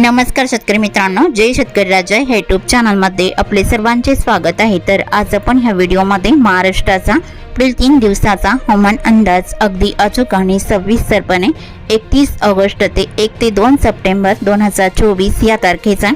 नमस्कार शेतकरी मित्रांनो जय शेतकरी राजा ह्या युट्यूब चॅनलमध्ये आपले सर्वांचे स्वागत आहे. तर आज आपण ह्या व्हिडिओमध्ये महाराष्ट्राचा पुढील तीन दिवसाचा हवामान अंदाज अगदी अचूक आणि सविस्तरपणे एकतीस ऑगस्ट ते एक ते दोन सप्टेंबर दोन हजार चोवीस या तारखेचा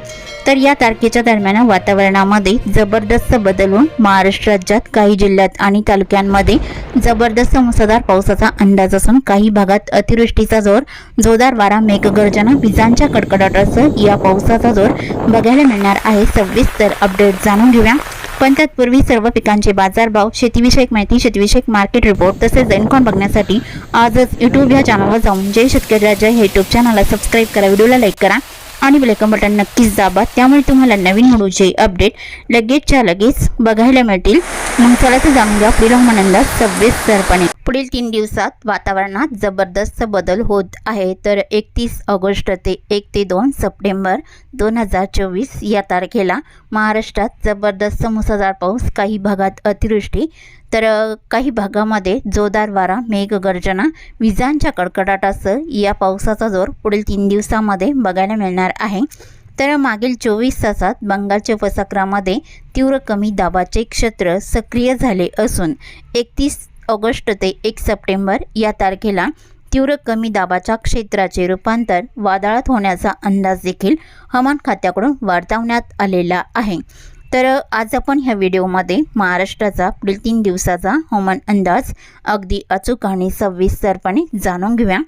तर या तारखेच्या दरम्यान वातावरणामध्ये जबरदस्त बदल होऊन महाराष्ट्र राज्यात काही जिल्ह्यात आणि तालुक्यांमध्ये जबरदस्त मुसळधार पावसाचा अंदाज असून काही भागात अतिवृष्टीचा जोर जोरदार वारा मेघगर्जना विजांच्या कडकडाटासह या पावसाचा जोर बघायला मिळणार आहे. सविस्तर अपडेट जाणून घेऊया. पण तत्पूर्वी सर्व पिकांचे बाजारभाव शेतीविषयक माहिती शेतीविषयक मार्केट रिपोर्ट तसेच इन्कॉन बघण्यासाठी आजच यूट्यूब या चॅनलवर जाऊन जय शेतकरी राजा हे यूट्यूब चॅनलला सबस्क्राईब करा. व्हिडिओला लाईक करा. आणि वेलकम बटन नक्कीच दाबा. त्यामुळे तुम्हाला नवीन व्हिडिओचे अपडेट लगेचच्या लगेच बघायला मिळतील. मग चला तर जाणून घ्या. पुढील हवामान अंदाज पुढील तीन दिवसात वातावरणात जबरदस्त बदल होत आहे. तर एकतीस ऑगस्ट ते एक ते दोन सप्टेंबर दोन हजार चोवीस या तारखेला महाराष्ट्रात जबरदस्त मुसळधार पाऊस काही भागात अतिवृष्टी तर काही भागामध्ये जोरदार वारा मेघगर्जना विजांच्या कडकडाटासह या पावसाचा जोर पुढील तीन दिवसामध्ये बघायला मिळणार आहे. तर मागील चोवीस तासात बंगालच्या उपसागरामध्ये तीव्र कमी दाबाचे क्षेत्र सक्रिय झाले असून एकतीस ऑगस्ट ते एक सप्टेंबर या तारखेला तीव्र कमी दाबाच्या क्षेत्राचे रूपांतर वादळात होण्याचा अंदाज देखील हवामान खात्याकडून वर्तवण्यात आलेला आहे. तर आज आपण ह्या व्हिडिओमध्ये महाराष्ट्राचा पुढील तीन दिवसाचा हवामान अंदाज अगदी अचूक आणि सविस्तरपणे जाणून घेऊया.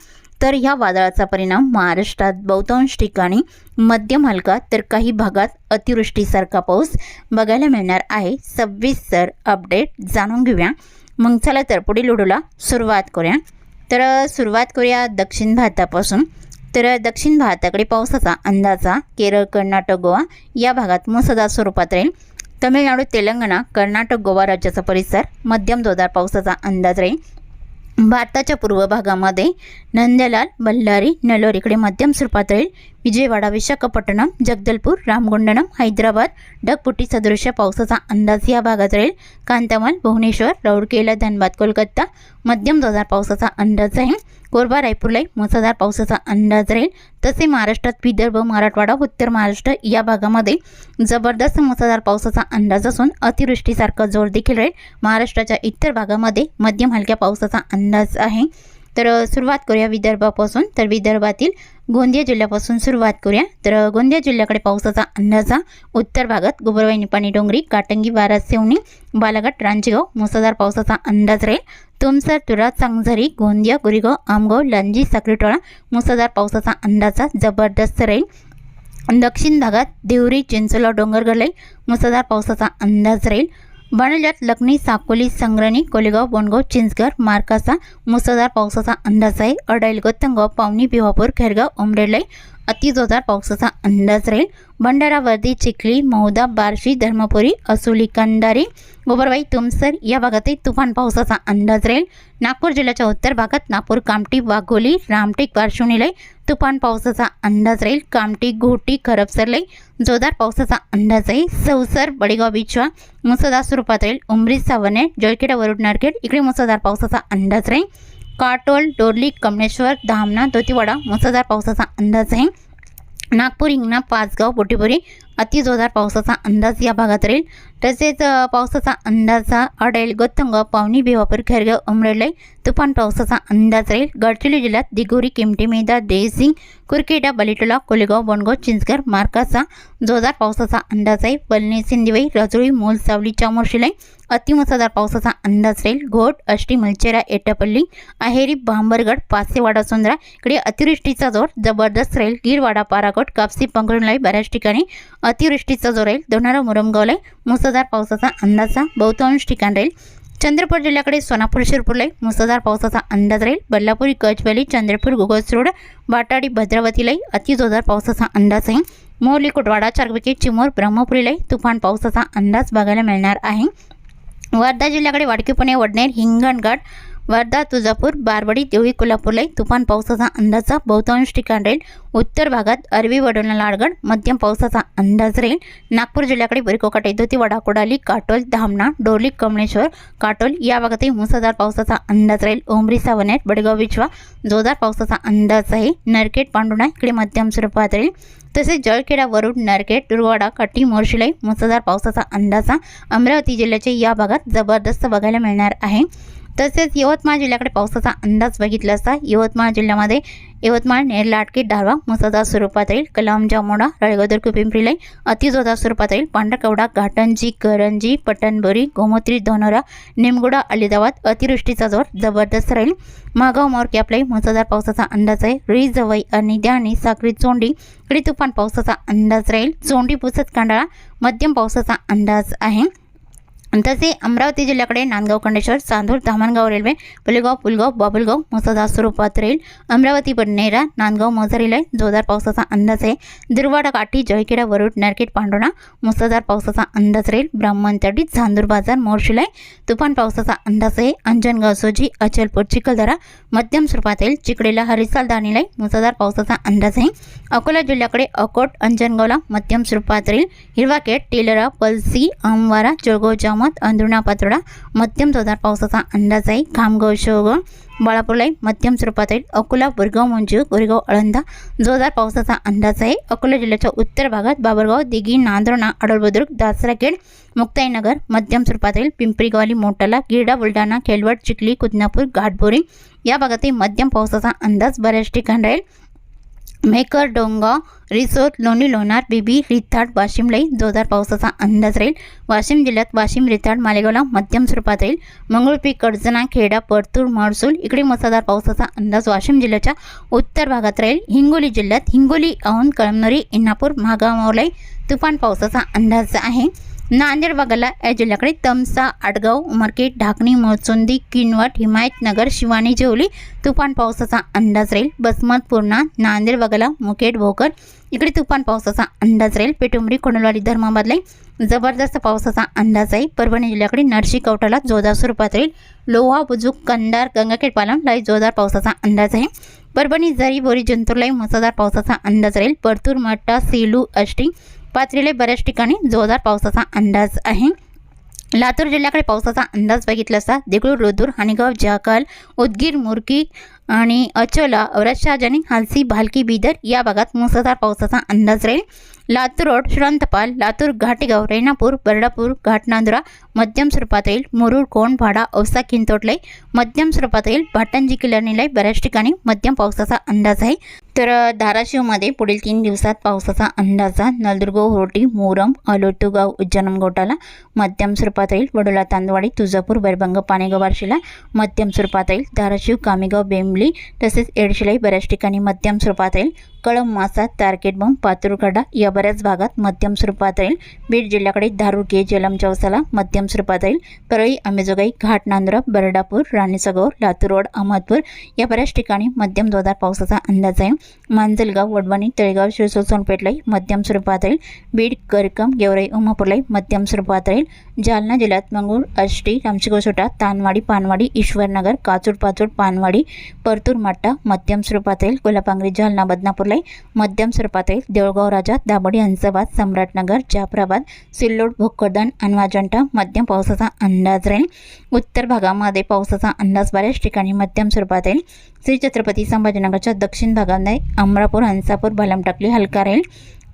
तर ह्या वादळाचा परिणाम महाराष्ट्रात बहुतांश ठिकाणी मध्यम हलका तर काही भागात अतिवृष्टीसारखा पाऊस बघायला मिळणार आहे. सविस्तर अपडेट जाणून घेऊया. मग चला तर पुढील व्हिडिओला सुरुवात करूया. तर सुरुवात करूया दक्षिण भारतापासून. तर दक्षिण भारताकडे पावसाचा अंदाजा केरळ कर्नाटक गोवा या भागात मुसळधार स्वरूपात राहील. तमिळनाडू तेलंगणा कर्नाटक गोवा राज्याचा परिसर मध्यम जोरदार पावसाचा अंदाज राहील. भारताच्या पूर्व भागामध्ये नंदलाल बल्लारी नलोर इकडे मध्यम स्वरूपात विजयवाडा विशाखापट्टणम जगदलपूर रामगुंडनम हैदराबाद ढगपुटी सदृश्य पावसाचा अंदाज या भागात राहील कांतामल भुवनेश्वर राऊरकेला धनबाद कोलकाता मध्यम जोरदार पावसाचा अंदाज आहे. कोरबा रायपूरला मुसळधार पावसाचा अंदाज राहील. तसे महाराष्ट्रात विदर्भ मराठवाडा उत्तर महाराष्ट्र या भागामध्ये जबरदस्त मुसळधार पावसाचा अंदाज असून अतिवृष्टीसारखा जोर देखील राहील. महाराष्ट्राच्या इतर भागामध्ये मध्यम हलक्या पावसाचा अंदाज आहे. तर सुरुवात करूया विदर्भापासून. तर विदर्भातील गोंदिया जिल्ह्यापासून सुरुवात करूया. तर गोंदिया जिल्ह्याकडे पावसाचा अंदाजा उत्तर भागात गोबरवाई निपाणी डोंगरी काटंगी बारा सेवणी बालाघाट रांजगाव मुसळधार पावसाचा अंदाज राहील. तुमसर तुरा चांगझरी गोंदिया गुरीगाव आमगाव लांजी साखरीटोळा मुसळधार पावसाचा अंदाजा जबरदस्त राहील. दक्षिण भागात देवरी चिंचोला डोंगरगडलाई मुसळधार पावसाचा अंदाज राहील. बनल्यात लखनी साकोली संग्रणी कोलेगाव बोंडगाव चिंचगर मार्कासा मुसळधार पावसाचा अंदाज आहे. अडाईल गत्तंगाव पावनी भिवापूर खेरगाव उमरेलाई अतिजोरदार पावसाचा अंदाज राहील. भंडारा वर्दी चिखली मौदा बार्शी धर्मपुरी असोली कंडारी गोबरवाई तुमसर या भागातही तुफान पावसाचा अंदाज राहील. नागपूर जिल्ह्याच्या उत्तर भागात नागपूर कामठी वाघोली रामटेक पार्श्वनीलाई तुफान पावसाचा अंदाज राहील. कामटी घोटी खरबसरलाई जोरदार पावसाचा अंदाज आहे. सौसर बडेगाव बिछवा मुसळधार स्वरूपात राहील. उमरी सावने जळखेडा वरुड नारखेड इकडे मुसळधार पावसाचा अंदाज राहील. काटोल डोरली कमलेश्वर धामणा धोतीवाडा मुसळधार पावसाचा अंदाज आहे. नागपूर हिंगणा पाचगाव बोटीपुरी अतिजोरदार पावसाचा अंदाज या भागात राहील. तसेच पावसाचा पावसाचा हा अडेल गत्तंग पावनी भिवापूर खेरगाव उमरेलय तुफान पावसाचा अंदाज राहील. गडचिरोली जिल्ह्यात दिगोरी किमटी मेदा देसिंग कुरकेडा बलिटोला कोलेगाव बोंडगाव चिंचगर मार्काचा जोरदार पावसाचा अंदाज आहे. पलनी सिंदिवई रजुळी मोल सावली अतिमुसळधार पावसाचा अंदाज राहील. घोट अष्टी मलचेरा एटापल्ली अहेरी भांबरगड पासेवाडा सुंदरा इकडे अतिवृष्टीचा जोर जबरदस्त राहील. गिरवाडा पाराकोट कापसी पंगरुणलाई बऱ्याच ठिकाणी अतिवृष्टीचा जोर राहील. दोनारा मुरमगावलाई मुसळधार पावसाचा अंदाजचा बहुतांश ठिकाण राहील. चंद्रपूर जिल्ह्याकडे सोनापूर शिरपूरला मुसळधार पावसाचा अंदाज राहील. बल्लापूर कचवली चंद्रपूर गुगस रोड बाटाडी भद्रावतीलाही अतिजोरदार पावसाचा अंदाज आहे मोरली कुटवाडा चारविके चिमोर ब्रह्मपुरीलाही तुफान पावसाचा अंदाज बघायला मिळणार आहे. वर्धा जिल्ह्याकडे वाडकीपुणे वडनेर हिंगणघाट वर्धा तुळजापूर बारवडी देवळी कोल्हापूरलाई तुफान पावसाचा अंदाजचा बहुतांश ठिकाण राहील. उत्तर भागात अरबी वडोला लाडगड मध्यम पावसाचा अंदाज राहील. नागपूर जिल्ह्याकडे बरिकोकाटे येतो वडा वडाकोडाली काटोल धामणा डोरली कमळेश्वर काटोल या भागातही मुसळधार पावसाचा अंदाज राहील. ओमरी सावनेर बडगाव विचवा जोरदार पावसाचा अंदाज आहे. नरकेट पांडुणा इकडे मध्यम स्वरूपात राहील. तसेच जळखेडा वरुड नरखेड दुर्वाडा कट्टी मोर्शिलाई मुसळधार पावसाचा अंदाजा अमरावती जिल्ह्याच्या या भागात जबरदस्त बघायला मिळणार आहे. तसेच यवतमाळ जिल्ह्याकडे पावसाचा अंदाज बघितला असता यवतमाळ जिल्ह्यामध्ये यवतमाळ नेरलाटके डारवा मुसळधार स्वरूपात येईल कलाम जामोडा रळगोदर पिंपरीलाई अतिजोरदार स्वरूपात येईल पांढरकवडा घाटंजी करंजी पटणबोरी गोमत्री धनोरा निमगुडा अलिदाबाद अतिवृष्टीचा जोर जबरदस्त राहील. मागाव मोर कॅपलाई मुसळधार पावसाचा अंदाज आहे. रुई जवई आणि द्याणी साखरी चोंडी इकडे तुफान पावसाचा अंदाज राहील. चोंडी पुसत कांडाळा मध्यम पावसाचा अंदाज आहे. तसे अमरावती जिल्ह्याकडे नांदगाव खंडेश्वर चांदूर धामणगाव रेल्वे पुलेगाव पुलगाव बाबुलगाव मुसळधार स्वरूपात राहील. अमरावती बडनेरा नांदगाव मोझरीला जोरदार पावसाचा अंदाज आहे. दुर्वाडा काठी जयखेडा वरुड नरखेड पांडोणा मुसळधार पावसाचा अंदाज राहील. ब्राह्मणतडी चांदूर बाजार मोर्शिलाई तुफान पावसाचा अंदाज आहे. अंजनगाव सोजी अचलपूर चिखलदरा मध्यम स्वरूपात येईल चिकडेला हरिसाल दानिलाई मुसळधार पावसाचा अंदाज आहे. अकोला जिल्ह्याकडे अकोट अंजनगावला मध्यम स्वरूपात राहील. हिरवाकेट टेलरा पलसी आमवारा जळगाव जामत अंधुणा पातोडा मध्यम जोरदार पावसाचा अंदाज आहे. खामगाव शेवगाव बाळापूरलाई मध्यम स्वरूपात येईल अकोला बुरगाव मंजू गोरेगाव अळंदा जोरदार पावसाचा अंदाज आहे. अकोला जिल्ह्याच्या उत्तर भागात बाबरगाव दिघी नांदोणा अडोलबुद्रुक दासराखेड मुक्ताईनगर मध्यम स्वरूपात येईल पिंपरीगावली मोटाला गिरडा बुलढाणा खेलवड चिखली कुदनापूर घाटबोरी या भागातही मध्यम पावसाचा अंदाज बऱ्याच ठिकाणी राहील. मेकर डोंगा रिसोद लोणी लोणार बिबी रिथाड वाशिमलाही जोरदार पावसाचा अंदाज राहील. वाशिम जिल्ह्यात वाशिम रिथाड मालेगावला मध्यम स्वरूपात राहील. मंगळपी कडजना खेडा परतूर महसूल इकडे मुसळधार पावसाचा अंदाज वाशिम जिल्ह्याच्या उत्तर भागात राहील. हिंगोली जिल्ह्यात हिंगोली औंध कळमनुरी इंनापूर महागावलाई तुफान पावसाचा अंदाज आहे. नांदेड भागाला या जिल्ह्याकडे तमसा आडगाव मार्केट ढाकणी मोचुंदी किनवट हिमायतनगर शिवानी जेवली तुफान पावसाचा अंदाज राहील. बसमत पूर्णा नांदेड भागाला मुकेट भोकर. इकडे तुफान पावसाचा अंदाज राहील. पेटुंबरी कोंडलवाडी धर्माबादला जबरदस्त पावसाचा अंदाज आहे. परभणी जिल्ह्याकडे नरशी कवठाला जोरदार स्वरूपात राहील. लोहा बुजुक कंदार गंगाखेड पालम लाई जोरदार पावसाचा अंदाज आहे. परभणी जरी बोरी जंतूरलाई मुसळधार पावसाचा अंदाज राहील. परतूर मट्टा सेलू अष्टी पाथरीला बऱ्याच ठिकाणी जोरदार पावसाचा अंदाज आहे. लातूर जिल्ह्याकडे पावसाचा अंदाज बघितला असता देगळूर रुदूर हानिगाव जाकाल उदगीर मुरकी आणि अचोला औरतशहाजानी हालसी भालकी बिदर या भागात मुसळधार पावसाचा अंदाज राहील. लातूर रोड श्रंतपाल लातूर घाटेगाव रेणापूर बर्डापूर घाटनांदुरा मध्यम स्वरूपात येईल मुरुड कोण भाडा औसा किंतोटलाई मध्यम स्वरूपात येईल भाटंजी किल्ल्यानीलाई बऱ्याच ठिकाणी मध्यम पावसाचा अंदाज आहे. तर धाराशिवमध्ये पुढील तीन दिवसात पावसाचा अंदाजा नलदुर्ग होर्टी मोरम अलोटुगाव उज्जैनम गोटाला मध्यम स्वरूपात येईल वडोला तांदवाडी तुळजापूर बैरभंग पाणेगाव वारशिला मध्यम स्वरूपात येईल धाराशिव कामेगाव बेंबली तसेच एडशिलाई बऱ्याच ठिकाणी मध्यम स्वरूपात येईल कळम मासा तारकेटबम पातुरगडा या बऱ्याच भागात मध्यम स्वरूपात राहील. बीड जिल्ह्याकडे दारुके जलम चौसाला मध्यम स्वरूपात राहील. परळी अंबेजोगाई घाट नांदुरा बरडापूर राणीसगाव लातूर रोड अहमदपूर या बऱ्याच ठिकाणी मध्यम जोरदार पावसाचा अंदाज आहे. मांजलगाव वडवणी तळेगाव शिरसोसोनपेठलाई मध्यम स्वरूपात राहील. बीड करकम गेवराई उमापूरलाई मध्यम स्वरूपात राहील. जालना जिल्ह्यात मंगूळ अष्टी रामशिकोसोटा तानवाडी पानवाडी ईश्वरनगर काचूड पाचूड पानवाडी परतूर माट्टा मध्यम स्वरूपात राहील. कोल्हापांगरी जालना बदनापूरलाई मध्यम स्वरूपात राहील देऊळगाव राजा दाबोडी हंसाबाद सम्राटनगर जाफराबाद सिल्लोड भोकरदन अनवाजंटा मध्यम पावसाचा अंदाज राहील. उत्तर भागामध्ये पावसाचा अंदाज बऱ्याच ठिकाणी मध्यम स्वरूपात राहील श्री छत्रपती संभाजीनगरच्या दक्षिण भागामध्ये अमरापूर हंसापूर भलमटकली हलका राहील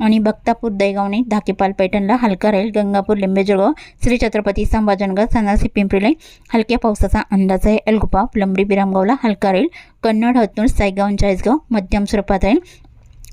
आणि बक्तापूर दैगावणी धाकेपाल पैठणला हलका राहील. गंगापूर लिंबेजळगाव श्री छत्रपती संभाजनगर सनासी पिंपरीला हलक्या पावसाचा अंदाज आहे. एलगुपा फुलंबरी बिरामगावला हलका राहील. कन्नड हतनूर सायगाव चाळीसगाव मध्यम स्वरूपात राहील.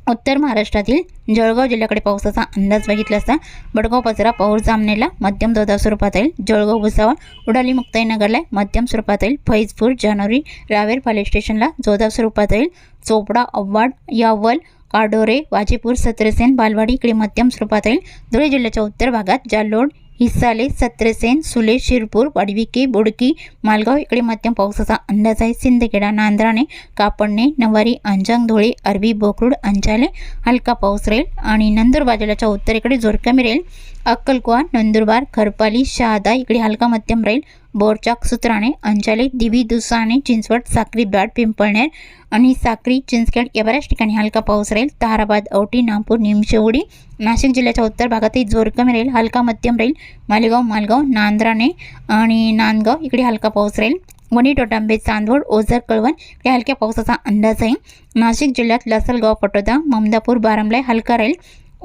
उत्तर महाराष्ट्रातील जळगाव जिल्ह्याकडे पावसाचा अंदाज बघितला असता बडगाव पचरा पाऊस जामनेला मध्यम जोरदार स्वरूपात येईल जळगाव भुसावळ उडाली मुक्ताईनगरला मध्यम स्वरूपात येईल फैजपूर जानोरी रावेर पाले स्टेशनला जोरदार स्वरूपात येईल चोपडा अव्वाड यावल काडोरे वाजीपूर सत्रसेन बालवाडी इकडे मध्यम स्वरूपात येईल धुळे जिल्ह्याच्या उत्तर भागात जालोड हिस्साले सत्रसेन सुले शिरपूर वाडविके बोडकी मालगाव इकडे मध्यम पावसाचा अंदाज आहे. सिंदखेडा नांद्राणे कापडणे नवारी अंजांग धुळे अरबी बोकरूड अंजाले हलका पाऊस राहील आणि नंदुरबार जिल्ह्याच्या उत्तरेकडे जोरकमी राहील. अक्कलकुवा नंदुरबार खरपाली शहादा इकडे हलका मध्यम राहील बोरचाक सुत्राणे अंजाले दिवी दुसाणे चिंचवड साक्री ब्राड पिंपळनेर आणि साक्री चिंचखेड या बऱ्याच ठिकाणी हलका पाऊस राहील ताराबाद औटी नागपूर निमशेवडी नाशिक जिल्ह्याच्या उत्तर भागातही जोर कमी राहील हलका मध्यम राहील मालेगाव मालगाव नांद्राणे आणि नांदगाव इकडे हलका पाऊस राहील वणी टोटांबे चांदवड ओझर कळवण या हलक्या पावसाचा अंदाज आहे. नाशिक जिल्ह्यात लसलगाव पटोदा ममदापूर बारामलाय हलका राहील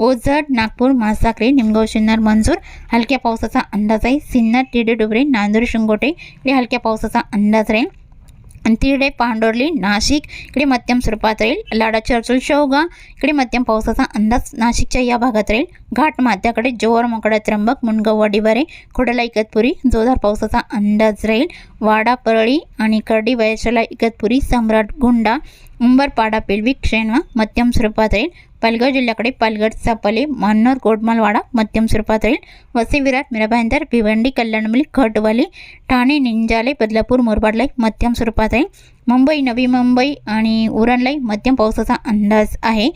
ओझड नागपूर मासाकरे निमगाव शिन्नर मंजूर हलक्या पावसाचा अंदाज आहे. सिन्नर तिडे डुबरे नांदूर शिंगोटे इकडे हलक्या पावसाचा अंदाज राहील. आणि तिरडे पांडोर्ली नाशिक इकडे मध्यम स्वरूपात राहील. लाडा चर्चुल शेवगा इकडे मध्यम पावसाचा अंदाज नाशिकच्या या भागात राहील. घाट माथ्याकडे जोर मोकडा त्र्यंबक मुनगाव वाडीबारे खोडला इकतपुरी जोरदार पावसाचा अंदाज राहील. वाडा परळी आणि करडी वयशाला इकतपुरी सम्राट गुंडा उंबरपाडा पेलवी शेणवा मध्यम स्वरूपात राहील. पालघर जिल्ह्याकडे पालघर चापले मान्नर गोडमालवाडा मध्यम स्वरूपात राहील वसई विराट मिराभाईंदर भिवंडी कल्याणमली खटवाली ठाणे निंजाले बदलापूर मोरबाडलाई मध्यम स्वरूपात आहे मुंबई नवी मुंबई आणि उरणलाई मध्यम पावसाचा अंदाज आहे.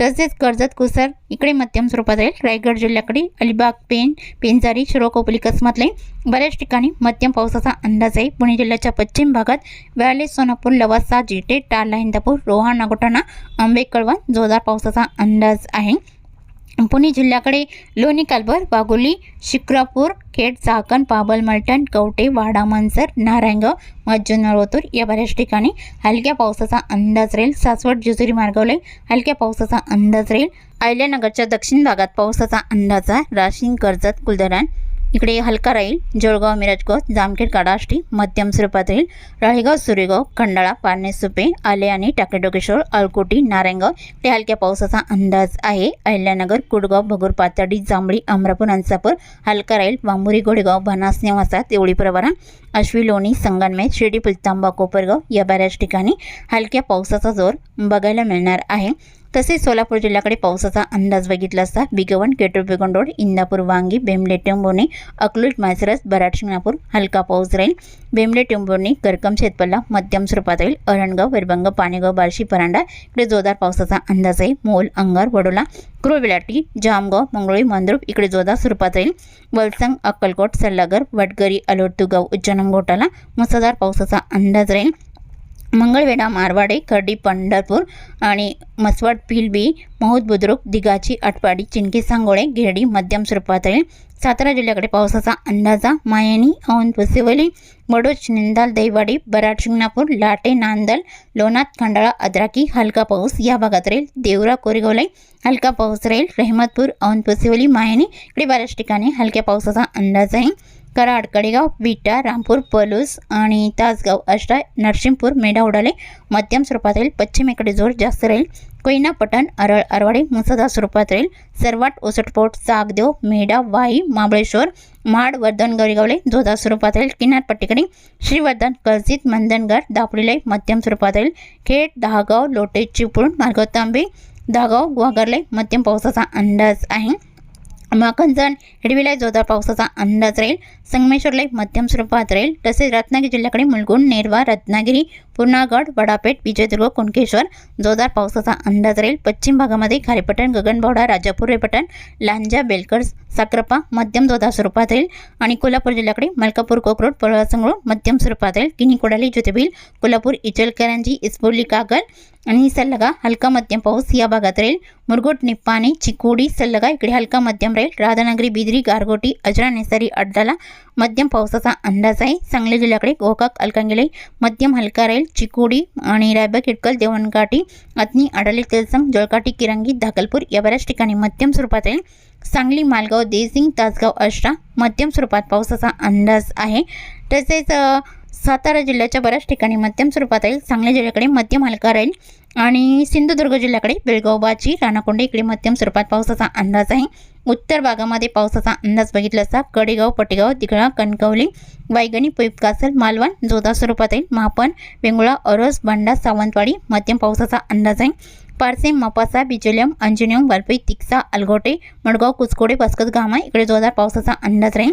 तसेच कर्जत कुसर इकडे मध्यम स्वरूपात राहील. रायगड जिल्ह्याकडे अलिबाग पेन पेंजारी शिरोकोपली कसमातलाई बऱ्याच ठिकाणी मध्यम पावसाचा अंदाज आहे. पुणे जिल्ह्याच्या पश्चिम भागात व्याले सोनापूर लवासा जिटे टाला इंदापूर रोहा नागोटाणा आंबे कळवण जोरदार पावसाचा अंदाज आहे. पुणे जिल्ह्याकडे लोणी कालभर वाघोली शिक्रापूर खेड चाकण पाबल मलटण कवटे वाडा मांजर नारायणगाव मज्जुनर ओतूर या बऱ्याच ठिकाणी हलक्या पावसाचा अंदाज राहील. सासवड जेजुरी मार्गावले हलक्या पावसाचा अंदाज राहील. अहिल्यानगरच्या दक्षिण भागात पावसाचा अंदाज आहे. राशीन कर्जत कुलधरण इकडे हलका राहील जळगाव मिरजगाव जामखेड काडाष्टी मध्यम स्वरूपात राहील. राळेगाव सुरेगाव खंडाळा पारणे सुपे आले आणि टाकेडोकेश्वर अळकोटी नारायणगाव ते हलक्या पावसाचा अंदाज आहे. अहिल्यानगर कुडगाव भगूर पातळी जांभळी अमरापूर अंसापूर हलका राहील. बांबुरी गोडेगाव बनास नेवासा तेवळी प्रवारा. अश्वी लोणी संगनमेद शिर्डी पुलतांबा कोपरगाव या बऱ्याच ठिकाणी हलक्या पावसाचा जोर बघायला मिळणार आहे. तसेच सोलापूर जिल्ह्याकडे पावसाचा अंदाज बघितला असता बिगवण रोड इंदापूर वांगी बेंबले टेंबोर्णी अकलूज मायसरस बराड शिंगणापूर हलका पाऊस राहील. बेंबले टेंबोर्णी करकम शेतपल्ला मध्यम स्वरूपात राहील. अरणगाव वेरबंग पाणेगाव बार्शी परांडा इकडे जोरदार पावसाचा अंदाज आहे. मोल अंगार वडोला क्रुविलाटी जामगाव मंगळोळी मंद्रुप इकडे जोरदार स्वरूपात राहील. वलसंग अक्कलकोट सल्लागर वडगरी अलोट तुगाव उज्जनम घोटाला मुसळधार पावसाचा अंदाज राहील. मंगळवेढा मारवाडे खर्डी पंढरपूर आणि मसवड पिलबी महूद बुद्रुक दिगाची आटपाडी चिंकी सांगोळे घेरडी मध्यम स्वरूपातळी सातारा जिल्ह्याकडे पावसाचा अंदाजा मायानी औन पुसेवली वडोज निंदाल दैवाडी बराड शिंगणापूर लाटे नांदल लोणात खंडाळा अद्राकी हलका पाऊस या भागात राहील देवरा कोरेगोलाई हलका पाऊस राहील रहमतपूर औन पुसेवली मायानी इकडे बऱ्याच ठिकाणी हलक्या पावसाचा अंदाज आहे. कराड कडेगाव विटा रामपूर पलूस आणि तासगाव अष्टा नरसिंहपूर मेढा उडाले. मध्यम स्वरूपात राहील. पश्चिमेकडे जोर जास्त राहील. कोयना पटण अरळ अरवाडे मुसदा स्वरूपात राहील. सर्वात ओसटपोट सागदेव मेढा वाई महाबळेश्वर माड वर्धन गरीगावले जोधा स्वरूपात राहील. किनारपट्टीकडे श्रीवर्धन कर्जित मंदनगड दापोलीलाई मध्यम स्वरूपात राहील. खेड दहागाव लोटे चिपळूण मार्गोतांबे दहागाव गुहागरले मध्यम पावसाचा अंदाज आहे. माखनजण हिडवीला जोरदार पावसाचा अंदाज राहील. संगमेश्वरला मध्यम स्वरूपात राहील. तसेच रत्नागिरी जिल्ह्याकडे मुलगुण नेरवा रत्नागिरी पूर्णागड वडापेठ विजयदुर्ग कुणकेश्वर जोरदार पावसाचा अंदाज राहील. पश्चिम भागामध्ये खारेपटण गगनबावडा राजापूर रेपटण लांजा बेलकर साक्रपा मध्यम जोरदार स्वरूपात राहील. आणि कोल्हापूर जिल्ह्याकडे मलकापूर कोकरोड पळवासंगळ मध्यम स्वरूपात राहील. किनी कोडाली ज्योतिबील कोल्हापूर इचलकरंजी इस्पोर्ली कागल आणि सल्लगा हलका मध्यम पाऊस या भागात राहील. मुरगुट निप्पाणी चिकोडी सल्लगा इकडे हलका मध्यम राहील. राधानगरी बिद्री गारगोटी अजरा नेसारी अड्डाला मध्यम पावसाचा अंदाज आहे. सांगली जिल्ह्याकडे गोकाक अलकांगिलाई मध्यम हलका राहील चिकोडी आणि रायबा किटकल देवणकाठी अत्नी अडाली तेलसम जळकाठी किरंगी धाकलपूर या बऱ्याच ठिकाणी मध्यम स्वरूपात राहील सांगली मालगाव देसिंग तासगाव अष्टा मध्यम स्वरूपात पावसाचा अंदाज आहे. तसेच सातारा जिल्ह्याच्या बऱ्याच ठिकाणी मध्यम स्वरूपात राहील सांगली जिल्ह्याकडे मध्यम हलका राहील. आणि सिंधुदुर्ग जिल्ह्याकडे बेळगाव बाची राणाकोंडे इकडे मध्यम स्वरूपात पावसाचा अंदाज आहे. उत्तर भागामध्ये पावसाचा अंदाज बघितला असता कडेगाव पटेगाव दिघळा कणकवली वायगणी कासल मालवण जोधा स्वरूपात येईल मापन वेंगुळा अरस भांडा सावंतवाडी मध्यम पावसाचा अंदाज आहे. पारसे मपासा बिचोलियम अंजनियम वालपई तिक्सा अलगोटे मडगाव कुचकोडे बसकत गामा इकडे जोरदार पावसाचा अंदाज राहील.